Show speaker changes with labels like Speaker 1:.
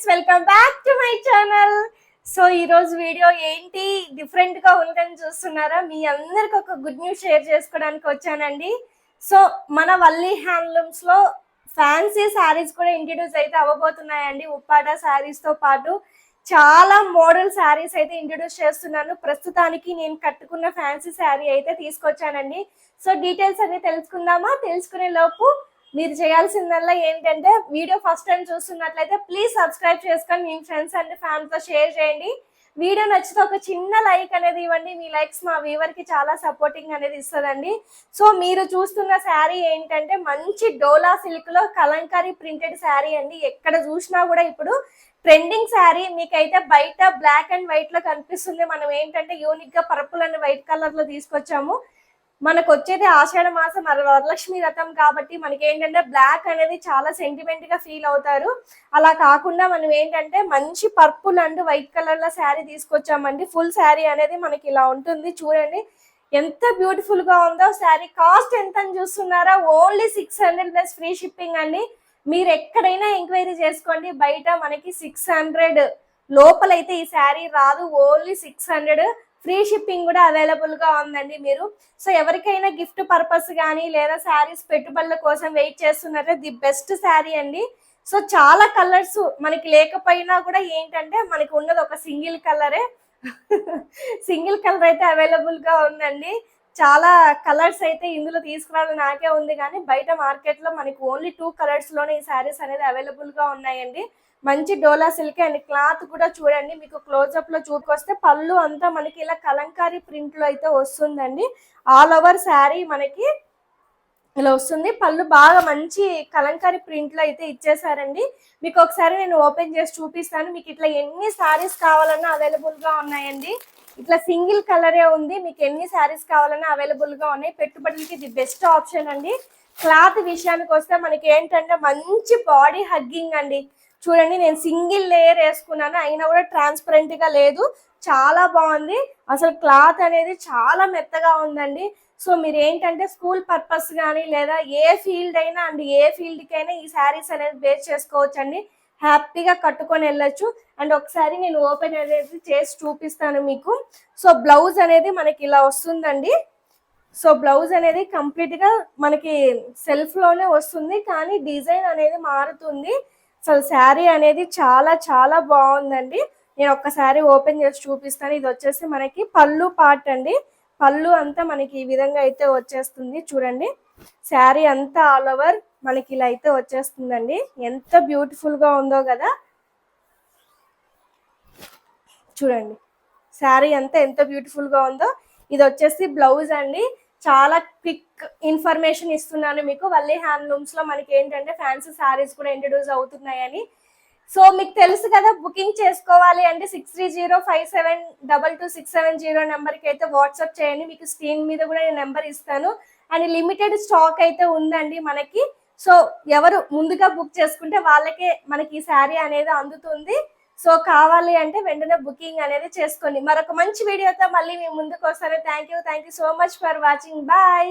Speaker 1: Friends welcome back to my channel so ఈరోజు video ఏంటి? డిఫరెంట్గా ఉందని చూస్తున్నారా? మీ అందరికి ఒక గుడ్ న్యూస్ షేర్ చేసుకోవడానికి వచ్చానండి. సో మన వల్లి హ్యాండ్లూమ్స్లో ఫ్యాన్సీ శారీస్ కూడా ఇంట్రడ్యూస్ అయితే అవ్వబోతున్నాయండి. ఉప్పాడ శారీస్తో పాటు చాలా మోడల్ శారీస్ అయితే ఇంట్రడ్యూస్ చేస్తున్నాను. ప్రస్తుతానికి నేను కట్టుకున్న ఫ్యాన్సీ శారీ అయితే తీసుకొచ్చానండి. సో డీటెయిల్స్ అన్ని తెలుసుకుందామా? తెలుసుకునే లోపు మీరు చేయాల్సిందల్లా ఏంటంటే వీడియో ఫస్ట్ టైం చూస్తున్నట్లయితే ప్లీజ్ సబ్స్క్రైబ్ చేసుకొని మీ ఫ్రెండ్స్ అండ్ ఫ్యామిలీతో షేర్ చేయండి. వీడియో నచ్చితే ఒక చిన్న లైక్ అనేది ఇవ్వండి. మీ లైక్స్ మా వ్యూవర్కి చాలా సపోర్టింగ్ అనేది ఇస్తుందండి. సో మీరు చూస్తున్న శారీ ఏంటంటే మంచి డోలా సిల్క్లో కలంకారీ ప్రింటెడ్ శారీ అండి. ఎక్కడ చూసినా కూడా ఇప్పుడు ట్రెండింగ్ శారీ. మీకైతే బయట బ్లాక్ అండ్ వైట్లో కనిపిస్తుంది. మనం ఏంటంటే యూనిక్గా పర్పుల్ అండ్ వైట్ కలర్లో తీసుకొచ్చాము. మనకు వచ్చేది ఆషాఢ మాసం వరలక్ష్మి రథం కాబట్టి మనకి ఏంటంటే బ్లాక్ అనేది చాలా సెంటిమెంట్గా ఫీల్ అవుతారు. అలా కాకుండా మనం ఏంటంటే మంచి పర్పుల్ అండ్ వైట్ కలర్లో శారీ తీసుకొచ్చామండి. ఫుల్ శారీ అనేది మనకి ఇలా ఉంటుంది. చూడండి ఎంత బ్యూటిఫుల్గా ఉందో శారీ. కాస్ట్ ఎంత అని చూస్తున్నారా? Only six hundred plus free shipping అండి. మీరు ఎక్కడైనా ఎంక్వైరీ చేసుకోండి. బయట మనకి సిక్స్ హండ్రెడ్ లోపలైతే ఈ శారీ రాదు. Only six hundred free shipping కూడా అవైలబుల్గా ఉందండి మీరు. సో ఎవరికైనా గిఫ్ట్ పర్పస్ కానీ లేదా శారీస్ పెట్టుబడుల కోసం వెయిట్ చేస్తున్నారే ది బెస్ట్ శారీ అండి. సో చాలా కలర్స్ మనకి లేకపోయినా కూడా ఏంటంటే మనకి ఉన్నది ఒక సింగిల్ కలరే. సింగిల్ కలర్ అయితే అవైలబుల్గా ఉందండి. చాలా కలర్స్ అయితే ఇందులో తీసుకురావడం నాకే ఉంది కానీ బయట మార్కెట్లో మనకి ఓన్లీ టూ కలర్స్లోనే ఈ శారీస్ అనేది అవైలబుల్గా ఉన్నాయండి. మంచి డోలా సిల్క్ అండ్ క్లాత్ కూడా చూడండి. మీకు క్లోజ్అప్లో పళ్ళు అంతా మనకి ఇలా కలంకారీ ప్రింట్లో అయితే వస్తుందండి. ఆల్ ఓవర్ శారీ మనకి ఇలా వస్తుంది. పళ్ళు బాగా మంచి కలంకారీ ప్రింట్లో అయితే ఇచ్చేసారండి. మీకు ఒకసారి నేను ఓపెన్ చేసి చూపిస్తాను. మీకు ఇట్లా ఎన్ని శారీస్ కావాలన్నా అవైలబుల్గా ఉన్నాయండి. ఇట్లా సింగిల్ కలరే ఉంది. మీకు ఎన్ని శారీస్ కావాలన్నా అవైలబుల్గా ఉన్నాయి. పెట్టుబడులకి ఇది బెస్ట్ ఆప్షన్ అండి. క్లాత్ విషయానికి వస్తే మనకి ఏంటంటే మంచి బాడీ హగ్గింగ్ అండి. చూడండి నేను సింగిల్ లేయర్ వేసుకున్నాను. అయినా కూడా ట్రాన్స్పరెంట్గా లేదు. చాలా బాగుంది. అసలు క్లాత్ అనేది చాలా మెత్తగా ఉందండి. సో మీరు ఏంటంటే స్కూల్ పర్పస్ కానీ లేదా ఏ ఫీల్డ్ అయినా అండ్ ఏ ఫీల్డ్కి అయినా ఈ శారీస్ అనేది బేస్ చేసుకోవచ్చు అండి హ్యాపీగా కట్టుకొని వెళ్ళచ్చు. అండ్ ఒకసారి నేను ఓపెన్ అనేది చేసి చూపిస్తాను మీకు. సో బ్లౌజ్ అనేది మనకి ఇలా వస్తుందండి. సో బ్లౌజ్ అనేది కంప్లీట్గా మనకి సెల్ఫ్లోనే వస్తుంది. కానీ డిజైన్ అనేది మారుతుంది. అసలు శారీ అనేది చాలా చాలా బాగుందండి. నేను ఒక్కసారి ఓపెన్ చేసి చూపిస్తాను. ఇది వచ్చేసి మనకి పళ్ళు పార్ట్ అండి. పళ్ళు అంతా మనకి ఈ విధంగా అయితే వచ్చేస్తుంది. చూడండి. శారీ అంతా ఆల్ ఓవర్ మనకి ఇలా అయితే వచ్చేస్తుందండి. ఎంత బ్యూటిఫుల్గా ఉందో కదా. చూడండి. శారీ అంతా ఎంత బ్యూటిఫుల్గా ఉందో. ఇది వచ్చేసి బ్లౌజ్ అండి. చాలా క్విక్ ఇన్ఫర్మేషన్ ఇస్తున్నాను మీకు. వల్లి హ్యాండ్లూమ్స్లో మనకి ఏంటంటే ఫ్యాన్సీ శారీస్ కూడా ఇంట్రడ్యూస్ అవుతున్నాయని. సో మీకు తెలుసు కదా బుకింగ్ చేసుకోవాలి అంటే six three zero five seven double two six seven zero నెంబర్కి అయితే వాట్సాప్ చేయండి. మీకు స్క్రీన్ మీద కూడా నేను నెంబర్ ఇస్తాను. అండ్ లిమిటెడ్ స్టాక్ అయితే ఉందండి మనకి. సో ఎవరు ముందుగా బుక్ చేసుకుంటే వాళ్ళకే మనకి ఈ శారీ అనేది అందుతుంది. సో కావాలి అంటే వెంటనే బుకింగ్ అనేది చేసుకోండి. మరొక మంచి వీడియోతో మళ్ళీ మీ ముందుకు వస్తాను. Thank you. Thank you so much for watching. Bye.